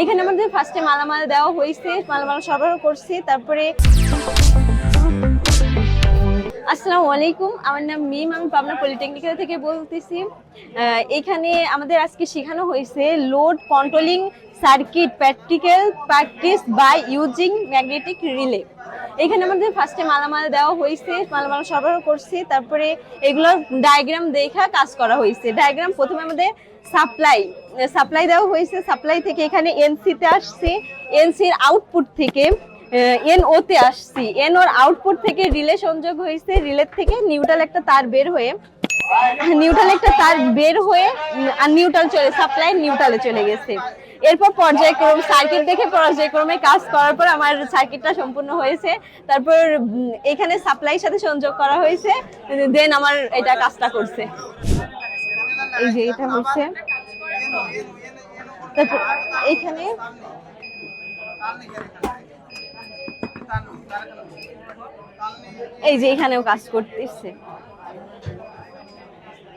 এখানে আমাদের ফার্স্টে মালামাল দেওয়া হয়েছে মালামাল সরবরাহ করছে তারপরে আসসালামু আলাইকুম। আমার নাম মিম, আমি পাবনা পলিটেকনিক্যাল থেকে বলতেছি। এখানে আমাদের আজকে শেখানো হয়েছে load controlling circuit practical practice by using magnetic relay. এখানে আমাদের ফার্স্টে মালামাল দেওয়া হয়েছে, মালামাল সরবরাহ করছি, তারপরে এগুলোর ডায়াগ্রাম দেখা কাজ করা হয়েছে। ডায়াগ্রাম প্রথমে আমাদের সাপ্লাই সাপ্লাই দেওয়া হয়েছে। সাপ্লাই থেকে এখানে এনসিতে আসছে। এনসির আউটপুট থেকে এন ওতে আসছি। এন ওর আউটপুট থেকে রিলে সংযোগ হয়েছে। রিলের থেকে নিউট্রাল একটা তার বের হয়ে নিউট্রাল একটা তার বের হয়ে, আর নিউট্রাল চলে সাপ্লাই নিউট্রালে চলে গেছে। এরপর পর্যায়ক্রম সার্কিট দেখে পর্যায়ক্রমে কাজ করার পর আমার সার্কিটটা সম্পূর্ণ হয়েছে। তারপর এখানে সাপ্লাইয়ের সাথে সংযোগ করা হয়েছে। দেন আমার এটা কাজটা করছে। এই যে এটা হচ্ছে। তারপর এখানে এই যে এখানেও কাজ করতেছে।